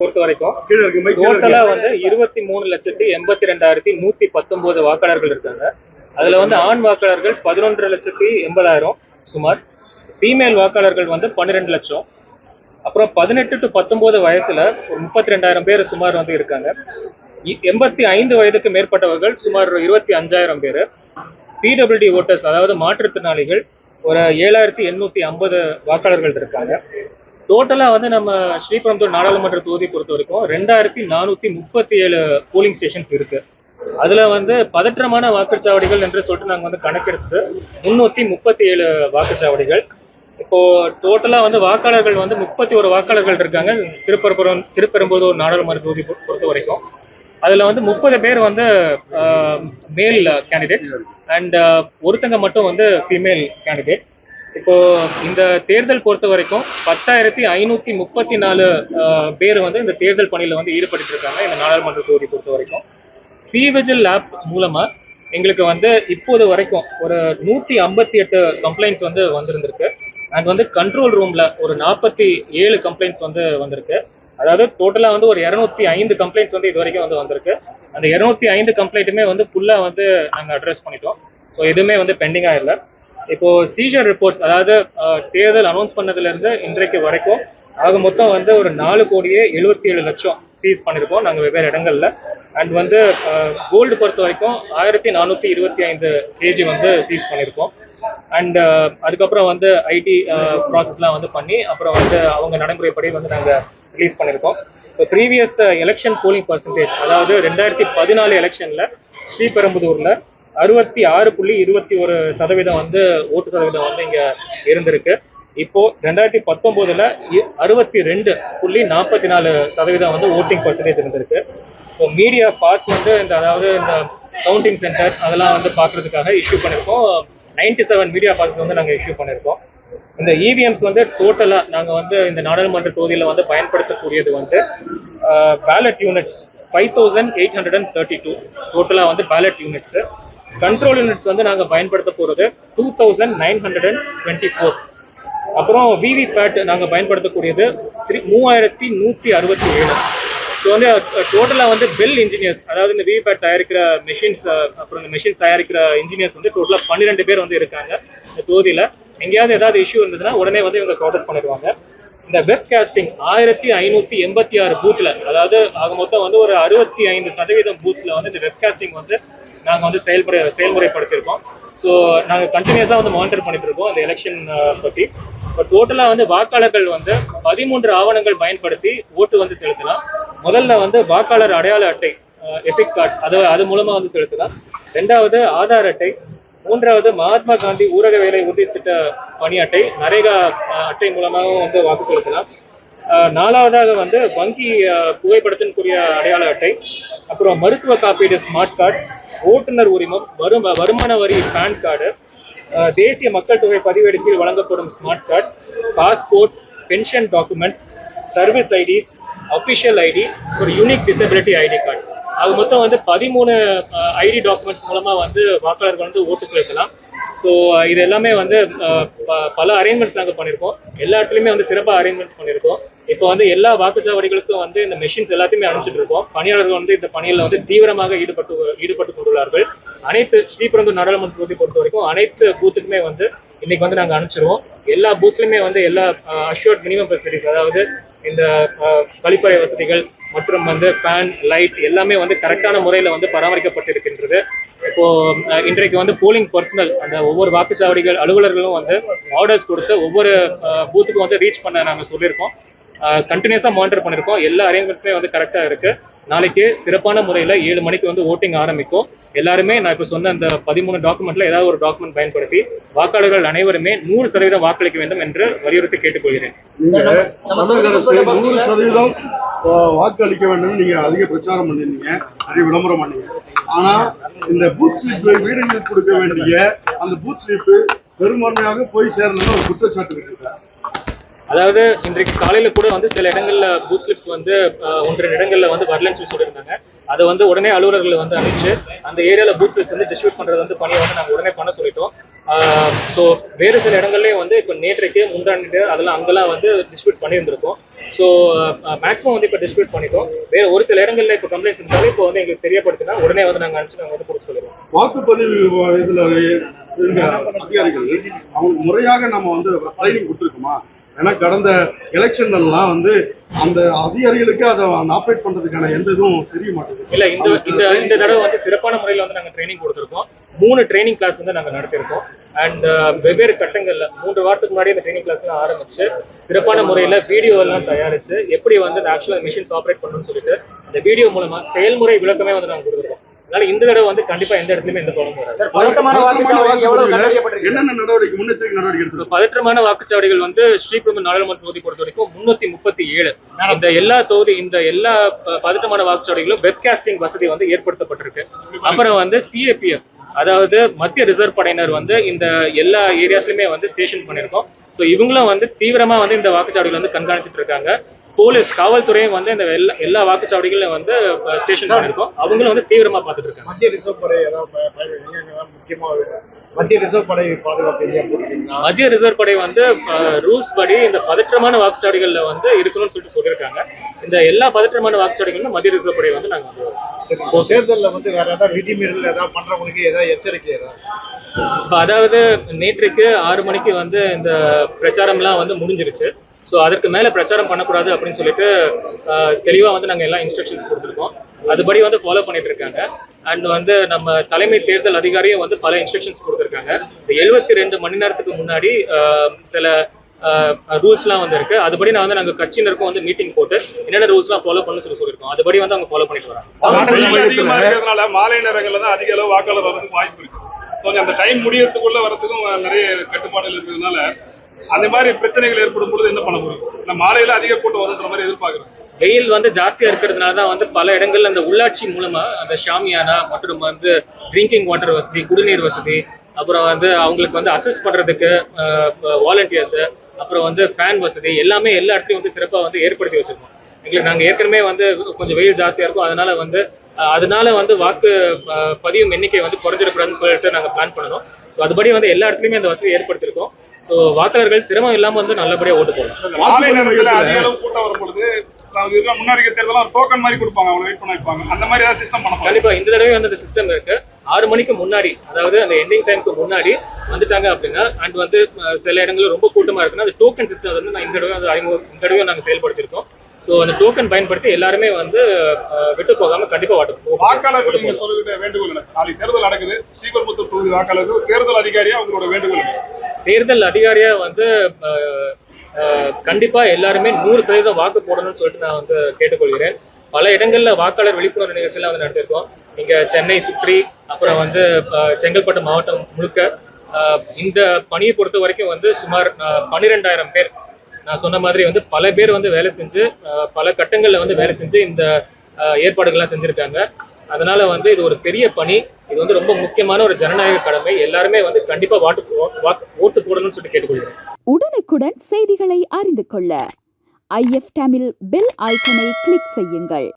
பொறுத்த வரைக்கும். டோட்டலா. வந்து இருபத்தி மூணு லட்சத்தி எண்பத்தி ரெண்டாயிரத்தி நூத்தி பத்தொன்பது வாக்காளர்கள் இருக்காங்க. அதுல வந்து ஆண் வாக்காளர்கள் பதினொன்று லட்சத்தி எண்பதாயிரம் சுமார். ஃபீமேல் வாக்காளர்கள் வந்து பன்னிரெண்டு லட்சம். அப்புறம் பதினெட்டு டு பத்தொன்பது வயசுல ஒரு முப்பத்தி ரெண்டாயிரம் பேர் சுமார் வந்து இருக்காங்க. எண்பத்தி ஐந்து வயதுக்கு மேற்பட்டவர்கள் சுமார் இருபத்தி அஞ்சாயிரம் பேர். பிடபிள்யூடி ஓட்டர்ஸ் அதாவது மாற்றுத்திறனாளிகள் ஒரு ஏழாயிரத்தி எண்ணூத்தி ஐம்பது வாக்காளர்கள் இருக்காங்க. டோட்டலா வந்து நம்ம ஸ்ரீபெரும்புதூர் நாடாளுமன்ற தொகுதி பொறுத்த வரைக்கும் ரெண்டாயிரத்தி நானூத்தி முப்பத்தி ஏழு போலிங் ஸ்டேஷன்ஸ் இருக்கு. அதுல வந்து பதற்றமான வாக்குச்சாவடிகள் என்று சொல்லிட்டு நாங்க வந்து கணக்கெடுத்து முன்னூத்தி முப்பத்தி ஏழு வாக்குச்சாவடிகள். இப்போ டோட்டலா வந்து வாக்காளர்கள் வந்து முப்பத்தி ஒரு வாக்காளர்கள் இருக்காங்க. திருப்பரப்புரம் திருப்பெரும்புதூர் நாடாளுமன்ற தொகுதி பொறுத்த வரைக்கும். அதுல வந்து முப்பது பேர் வந்து மேல் கேண்டிடேட்ஸ் அண்ட் ஒருத்தங்க மட்டும் வந்து ஃபீமேல் கேண்டிடேட் இப்போ இந்த தேர்தல் பொறுத்த வரைக்கும் பத்தாயிரத்தி ஐநூத்தி முப்பத்தி நாலு பேர் வந்து இந்த தேர்தல் பணியில வந்து ஈடுபட்டு இருக்காங்க இந்த நாடாளுமன்ற தொகுதி பொறுத்த வரைக்கும். சிவிஜில் ஆப் மூலமா எங்களுக்கு வந்து இப்போது வரைக்கும் ஒரு நூத்தி ஐம்பத்தி எட்டு கம்ப்ளைண்ட்ஸ் வந்து வந்திருந்திருக்கு. அண்ட் வந்து கண்ட்ரோல் ரூம்ல ஒரு நாற்பத்தி ஏழு கம்ப்ளைண்ட்ஸ் வந்து வந்திருக்கு. அதாவது டோட்டலா வந்து ஒரு இரநூத்தி ஐந்து கம்ப்ளைண்ட்ஸ் வந்து இது வரைக்கும் வந்து வந்திருக்கு. அந்த இருநூத்தி ஐந்து கம்ப்ளைண்ட்டுமே வந்து ஃபுல்லா வந்து நாங்கள் அட்ரஸ் பண்ணிட்டோம். ஸோ எதுவுமே வந்து பெண்டிங்காக இல்லை. இப்போ சீஜர் ரிப்போர்ட்ஸ் அதாவது தேர்தல் அனௌன்ஸ் பண்ணதுலேருந்து இன்றைக்கு வரைக்கும் ஆக மொத்தம் வந்து ஒரு நாலு கோடியே எழுபத்தி ஏழு லட்சம் சீஸ் பண்ணியிருக்கோம் நாங்கள் வெவ்வேறு இடங்களில். அண்ட் வந்து கோல்டு பொறுத்த வரைக்கும் ஆயிரத்தி நானூற்றி இருபத்தி ஐந்து கேஜி வந்து சீஸ் பண்ணியிருக்கோம் அண்ட் அதுக்கப்புறம் வந்து ஐடி ப்ராசஸ்லாம் வந்து பண்ணி அப்புறம் வந்து அவங்க நடைமுறைப்படி வந்து நாங்கள் ரிலீஸ் பண்ணியிருக்கோம் இப்போ ப்ரீவியஸ் எலெக்ஷன் போலிங் பர்சன்டேஜ் அதாவது ரெண்டாயிரத்தி பதினாலு எலெக்ஷனில் ஸ்ரீபெரும்புதூரில் அறுபத்தி ஆறு புள்ளி இருபத்தி ஒரு சதவீதம் வந்து ஓட்டு சதவீதம் வந்து இங்க இருந்திருக்கு. இப்போ ரெண்டாயிரத்தி பத்தொன்பதுல அறுபத்தி ரெண்டு புள்ளி நாற்பத்தி நாலு சதவீதம் வந்து ஓட்டிங் பர்சன்டேஜ் இருந்திருக்கு. ஸோ மீடியா பாஸ் வந்து இந்த அதாவது இந்த கவுண்டிங் சென்டர் அதெல்லாம் வந்து பார்க்கறதுக்காக இஷ்யூ பண்ணியிருக்கோம் நைன்டி செவன் மீடியா பாஸ் வந்து நாங்கள் இஷ்யூ பண்ணியிருக்கோம் இந்த இவிஎம்ஸ் வந்து டோட்டலாக நாங்கள் வந்து இந்த நாடாளுமன்ற தொகுதியில் வந்து பயன்படுத்தக்கூடியது வந்து ballot units five thousand eight hundred and thirty two டோட்டலாக வந்து பேலட் யூனிட்ஸு கண்ட்ரோல் யூனிட்ஸ் வந்து நாங்கள் பயன்படுத்த போகிறது two thousand nine hundred and twenty four அப்புறம் விவிபேட் நாங்கள் பயன்படுத்தக்கூடியது த்ரீ மூவாயிரத்தி நூற்றி அறுபத்தி ஏழு. ஸோ வந்து டோட்டலாக வந்து பெல் இன்ஜினியர்ஸ் அதாவது இந்த விவிபேட் தயாரிக்கிற மெஷின்ஸ் அப்புறம் இந்த மெஷின் தயாரிக்கிற இன்ஜினியர்ஸ் வந்து டோட்டலாக பன்னிரெண்டு பேர் வந்து இருக்காங்க இந்த தொகுதியில். எங்கேயாவது ஏதாவது இஷ்யூ இருந்ததுன்னா உடனே வந்து இவங்க சார்ட் அவுட் பண்ணிடுவாங்க. இந்த வெப் காஸ்டிங் ஆயிரத்தி ஐநூற்றி எண்பத்தி ஆறு பூத்தில் அதாவது ஆக மொத்தம் வந்து ஒரு அறுபத்தி ஐந்து சதவீதம் பூத்ஸில் வந்து இந்த வெப் காஸ்டிங் வந்து நாங்கள் வந்து செயல்முறை செயல்முறைப்படுத்தியிருக்கோம். ஸோ நாங்கள் கண்டினியூஸாக வந்து மானிட்டர் பண்ணிட்டு இருக்கோம் இந்த எலெக்ஷன் பற்றி இப்போ டோட்டலாக வந்து வாக்காளர்கள் வந்து பதிமூன்று ஆவணங்கள் பயன்படுத்தி ஓட்டு வந்து செலுத்தலாம். முதல்ல வந்து வாக்காளர் அடையாள அட்டை எபிக் கார்டு அது அது மூலமாக வந்து செலுத்தலாம். ரெண்டாவது ஆதார் அட்டை மூன்றாவது மகாத்மா காந்தி ஊரக வேலை உறுதி திட்ட பணி அட்டை நரேகா அட்டை மூலமாகவும் வந்து வாக்கு செலுத்தலாம் நாலாவதாக வந்து வங்கி அஹ், புகைப்படத்திற்குரிய அடையாள அட்டை அப்புறம் மருத்துவ காப்பீடு ஸ்மார்ட் கார்டு ஓட்டுநர் உரிமம் வரும் வருமான வரி பேன் கார்டு தேசிய மக்கள் தொகை பதிவேடு கீழ் வழங்கப்படும் smart card passport pension document service IDs official ID ஒரு யூனிக் டிசபிலிட்டி ஐடி கார்டு. அது மொத்தம் வந்து பதிமூணு ஐடி டாக்குமெண்ட்ஸ் மூலமா வந்து வாக்காளர்கள் வந்து ஓட்டு செலுத்தலாம் ஸோ இது எல்லாமே வந்து ப- பல அரேஞ்ச்மெண்ட்ஸ் நாங்கள் பண்ணியிருக்கோம் எல்லா இடத்துலையுமே வந்து சிறப்பாக அரேஞ்ச்மெண்ட்ஸ் பண்ணியிருக்கோம் இப்போ வந்து எல்லா வாக்குச்சாவடிகளுக்கும் வந்து இந்த மெஷின்ஸ் எல்லாத்தையுமே அனுப்பிச்சிட்டு இருக்கோம். பணியாளர்கள் வந்து இந்த பணியில் வந்து தீவிரமாக ஈடுபட்டு ஈடுபட்டு கொண்டுள்ளார்கள். அனைத்து ஸ்ரீபெரும்பு நாடாளுமன்ற தொகுதி பொறுத்த வரைக்கும் அனைத்து பூத்துக்குமே வந்து இன்னைக்கு வந்து நாங்கள் அனுப்பிச்சிருவோம். எல்லா பூத்லையுமே வந்து எல்லா அஷ்யூர்ட் மினிமம் ஃபெசிலிட்டிஸ் அதாவது இந்த கழிப்பறை வசதிகள் மற்றும் வந்து ஃபேன் லைட் எல்லாமே வந்து கரெக்டான முறையில் வந்து பராமரிக்கப்பட்டிருக்கின்றது. இப்போ இன்றைக்கு வந்து போலிங் பர்சனல் அந்த ஒவ்வொரு வாக்குச்சாவடிகள் அலுவலர்களும் வந்து ஆர்டர்ஸ் கொடுத்து ஒவ்வொரு பூத்துக்கும் வந்து ரீச் பண்ண நாங்கள் சொல்லியிருக்கோம். கண்டினியூஸாக மானிட்டர் பண்ணியிருக்கோம். எல்லா அரேஞ்ச்மெண்ட்ஸுமே வந்து கரெக்டாக இருக்கு. நாளைக்கு சிறப்பான முறையில் ஏழு மணிக்கு வந்து ஓட்டிங் ஆரம்பிக்கும். எல்லாருமே நான் இப்போ சொன்ன அந்த பதிமூணு டாக்குமெண்ட்ல ஏதாவது ஒரு டாக்குமெண்ட் பயன்படுத்தி வாக்காளர்கள் அனைவருமே நூறு சதவீதம் வாக்களிக்க வேண்டும் என்று வலியுறுத்தி கேட்டுக்கொள்கிறேன். நூறு சதவீதம் ஆஹ், வாக்கு அளிக்க வேண்டும் நீங்க அதிக பிரச்சாரம் பண்ணிருந்தீங்க. நிறைய விளம்பரம் பண்ணீங்க. ஆனா இந்த பூத் ஸ்லிப் வீடுகளுக்கு கொடுக்க வேண்டிய அந்த பூத் ஸ்லிப் பெரும்பான்மையாக போய் சேரலன்னு ஒரு குற்றச்சாட்டு இருக்கு அதாவது இன்றைக்கு காலையில கூட வந்து சில இடங்கள்ல பூத் ஸ்லிப்ஸ் வந்து ஒன்று இடங்கள்ல வந்து வரலன்னு சொல்லி சொல்லியிருந்தாங்க. அதை வந்து உடனே அலுவலர்கள் வந்து அனுப்பிச்சு அந்த ஏரியாவில் பூத் வந்து டிஸ்ட்ரிபியூட் பண்றது வந்து பணியை வந்து நாங்கள் உடனே பண்ண சொல்லிட்டோம். ஸோ வேறு சில இடங்கள்லயும் வந்து இப்போ நேற்றைக்கு முந்தாண்டு அதெல்லாம் அங்கெல்லாம் வந்து டிஸ்ட்ரிபியூட் பண்ணியிருந்திருக்கோம். ஸோ மேக்ஸிமம் வந்து இப்போ டிஸ்ட்ரிபியூட் பண்ணிட்டோம். வேற ஒரு சில இடங்களில் இப்போ கம்ப்ளைண்ட் இருந்தாலும் இப்போ வந்து எங்களுக்கு தெரியப்படுத்தினா உடனே வந்து நாங்கள் அனுப்பிச்சு நாங்கள் வந்து கொடுக்க சொல்லுவோம் வாக்குப்பதிவு இதில் அதிகாரிகள் அவங்களுக்கு முறையாக நம்ம வந்து ட்ரைனிங் கொடுத்துருக்குமா? ஏன்னா கடந்த எலெக்ஷன்லாம் வந்து அந்த அதிகாரிகளுக்கு அதை ஆப்ரேட் பண்றதுக்கான எந்த இதுவும் தெரிய மாட்டேங்குது. இல்ல இந்த இந்த இந்த தடவை வந்து சிறப்பான முறையில் வந்து நாங்கள் ட்ரைனிங் கொடுத்துருக்கோம். மூணு ட்ரைனிங் கிளாஸ் வந்து நாங்கள் நடத்திருக்கோம் அண்ட் uh, வெவ்வேறு கட்டங்களில் மூன்று வாரத்துக்கு முன்னாடி இந்த ட்ரைனிங் கிளாஸ்லாம் ஆரம்பிச்சு சிறப்பான முறையில் வீடியோ எல்லாம் தயாரிச்சு எப்படி வந்து இந்த ஆக்சுவலாக மிஷின்ஸ் ஆப்ரேட் பண்ணணும்னு சொல்லிட்டு இந்த வீடியோ மூலமாக செயல்முறை விளக்கமே வந்து நாங்கள் கொடுத்துருக்கோம். அதனால இந்த தடவை வந்து கண்டிப்பா எந்த இடத்துலயுமே எந்த ப்ராப்ளம் வராது. என்னென்ன நடவடிக்கை முன்னெச்சரிக்கை நடவடிக்கை எடுத்து பதற்றமான வாக்குச்சாவடிகள் வந்து ஸ்ரீபெரும்பு நாடாளுமன்ற தொகுதி பொறுத்த வரைக்கும் முன்னூத்தி முப்பத்தி ஏழு. இந்த எல்லா தொகுதி இந்த எல்லா பதற்றமான வாக்குச்சாவடிகளும் வெப்காஸ்டிங் வசதி வந்து ஏற்படுத்தப்பட்டிருக்கு. அப்புறம் வந்து சிஏபிஎஃப் அதாவது மத்திய ரிசர்வ் படையினர் வந்து இந்த எல்லா ஏரியாஸ்லயுமே வந்து ஸ்டேஷன் பண்ணியிருக்கோம். ஸோ இவங்களும் வந்து தீவிரமா வந்து இந்த வாக்குச்சாவடிகள் வந்து கண்காணிச்சிட்டு இருக்காங்க. போலீஸ் காவல்துறையும் வந்து இந்த எல்லா எல்லா வாக்குச்சாவடிகளையும் வந்து ஸ்டேஷன் பண்ணியிருக்கோம் அவங்களும் வந்து தீவிரமா பார்த்துட்டு இருக்காங்க. மத்திய ரிசர்வ் படை ஏதாவது ப- ப- நீங்க முக்கியமா மத்திய ரிசர்வ் படை பாதுகாப்பு மத்திய ரிசர்வ் படை வந்து ரூல்ஸ் படி இந்த பதற்றமான வாக்குச்சாவடிகள்ல வந்து இருக்கணும்னு சொல்லிட்டு சொல்லியிருக்காங்க. இந்த எல்லா பதற்றமான வாக்குச்சாவடிகளும் மத்திய ரிசர்வ் படை வந்து நாங்க வந்து தேர்தலில் வந்து வேற ஏதாவது விதிமீறல் ஏதாவது பண்றவங்களுக்கு ஏதாவது எச்சரிக்கை ஏதாவது? இப்ப அதாவது நேற்றுக்கு ஆறு மணிக்கு வந்து இந்த பிரச்சாரம்லாம் வந்து முடிஞ்சிருச்சு. ஸோ அதற்கு மேல பிரச்சாரம் பண்ணக்கூடாது அப்படின்னு சொல்லிட்டு ஆஹ், தெளிவா வந்து நாங்க எல்லா இன்ஸ்ட்ரக்ஷன்ஸ் கொடுத்துருக்கோம். அதுபடி வந்து ஃபாலோ பண்ணிட்டு இருக்காங்க. அண்ட் வந்து நம்ம தலைமை தேர்தல் அதிகாரியும் வந்து பல இன்ஸ்ட்ரக்ஷன்ஸ் கொடுத்துருக்காங்க. எழுபத்தி ரெண்டு மணி நேரத்துக்கு முன்னாடி ஆஹ், சில ரூல்ஸ்லாம் வந்து இருக்கு. அதுபடி நான் வந்து நாங்க கட்சியினருக்கும் வந்து மீட்டிங் போட்டு என்னென்ன ரூல்ஸ்லாம் ஃபாலோ பண்ணணும்னு சொல்லி சொல்லியிருக்கோம். அதுபடி வந்து அவங்க ஃபாலோ பண்ணிட்டு வராங்க. மாலை நேரங்கள்ல தான் அதிக அளவு வாக்காளர் வர்றதுக்கு வாய்ப்பு இருக்கு. ஸோ அந்த டைம் முடியறதுக்குள்ள வர்றதுக்கும் நிறைய கட்டுப்பாடுகள் இருக்கிறதுனால அந்த மாதிரி பிரச்சனைகள் ஏற்படும் பொழுது என்ன பண்ண முடியும்? நம்ம மாலையில அதிக கூட்டம் வருன்ற மாதிரி எதிர்பார்க்குறோம். வெயில் வந்து ஜாஸ்தியா இருக்கிறதுனால தான் வந்து பல இடங்கள்ல அந்த உள்ளாட்சி மூலமா அந்த ஷாமியானா மற்றும் வந்து ட்ரிங்கிங் வாட்டர் வசதி குடிநீர் வசதி அப்புறம் வந்து அவங்களுக்கு வந்து அசிஸ்ட் பண்றதுக்கு வாலண்டியர்ஸ் அப்புறம் வந்து ஃபேன் வசதி எல்லாமே எல்லா இடத்துலையும் வந்து சிறப்பாக வந்து ஏற்படுத்தி வச்சிருக்கோம். எங்களுக்கு நாங்கள் ஏற்கனவே வந்து கொஞ்சம் வெயில் ஜாஸ்தியாக இருக்கும். அதனால வந்து அதனால வந்து வாக்கு பதிவு எண்ணிக்கை வந்து குறைஞ்சிடக்கூடாதுன்னு சொல்லிட்டு நாங்கள் பிளான் பண்ணணும். ஸோ அதுபடி வந்து எல்லா இடத்துலையுமே அந்த வசதி ஏற்படுத்தியிருக்கோம். ஸோ வாக்காளர்கள் சிரமம் இல்லாமல் வந்து நல்லபடியாக ஓட்டு போடலாம் முன்னாடி தேர்தலாம் டோக்கன் மாதிரி கொடுப்பாங்க அவங்க வெயிட் பண்ண வைப்பாங்க அந்த மாதிரி ஏதாவது சிஸ்டம் பண்ண கண்டிப்பா இந்த தடவை வந்து அந்த சிஸ்டம் இருக்கு. ஆறு மணிக்கு முன்னாடி அதாவது அந்த எண்டிங் டைம்க்கு முன்னாடி வந்துட்டாங்க அப்படின்னா அண்ட் வந்து சில இடங்கள்ல ரொம்ப கூட்டமா இருக்குன்னா அந்த டோக்கன் சிஸ்டம் வந்து நான் இந்த தடவை வந்து அறிமுகம் இந்த தடவை நாங்க செயல்படுத்தியிருக்கோம். ஸோ அந்த டோக்கன் பயன்படுத்தி எல்லாருமே வந்து விட்டு போகாம கண்டிப்பா வாட்டு வாக்காளர்கள் நீங்க சொல்லுகிற வேண்டுகோள் நாளைக்கு தேர்தல் நடக்குது ஸ்ரீபெரும்புத்தூர் தொகுதி வாக்காளர்கள் தேர்தல் அதிகாரியா அவங்களோட வேண்டுகோள்? தேர்தல் அதிகாரியா வந்து கண்டிப்பா எல்லாருமே நூறு சதவீதம் வாக்கு போடணும்னு சொல்லிட்டு நான் வந்து கேட்டுக்கொள்கிறேன். பல இடங்கள்ல வாக்காளர் விழிப்புணர்வு நிகழ்ச்சியெல்லாம் வந்து நடத்திருக்கோம் இங்க சென்னை சுற்றி அப்புறம் வந்து செங்கல்பட்டு மாவட்டம் முழுக்க இந்த பணியை பொறுத்த வரைக்கும் வந்து சுமார் பன்னிரெண்டாயிரம் பேர். நான் சொன்ன மாதிரி வந்து பல பேர் வந்து வேலை செஞ்சு பல கட்டங்கள்ல வந்து வேலை செஞ்சு இந்த ஏற்பாடுகள்லாம் செஞ்சிருக்காங்க. அதனால வந்து இது ஒரு பெரிய பணி. இது வந்து ரொம்ப முக்கியமான ஒரு ஜனநாயக கடமை. எல்லாருமே வந்து கண்டிப்பா வாட்டு ஓட்டு போடணும்னு சொல்லிட்டு கேட்டுக்கொள்கிறேன் உடனுக்குடன் செய்திகளை அறிந்து கொள்ள ஐஎஃப் தமிழ் பெல் ஐக்கனை கிளிக் செய்யுங்கள்.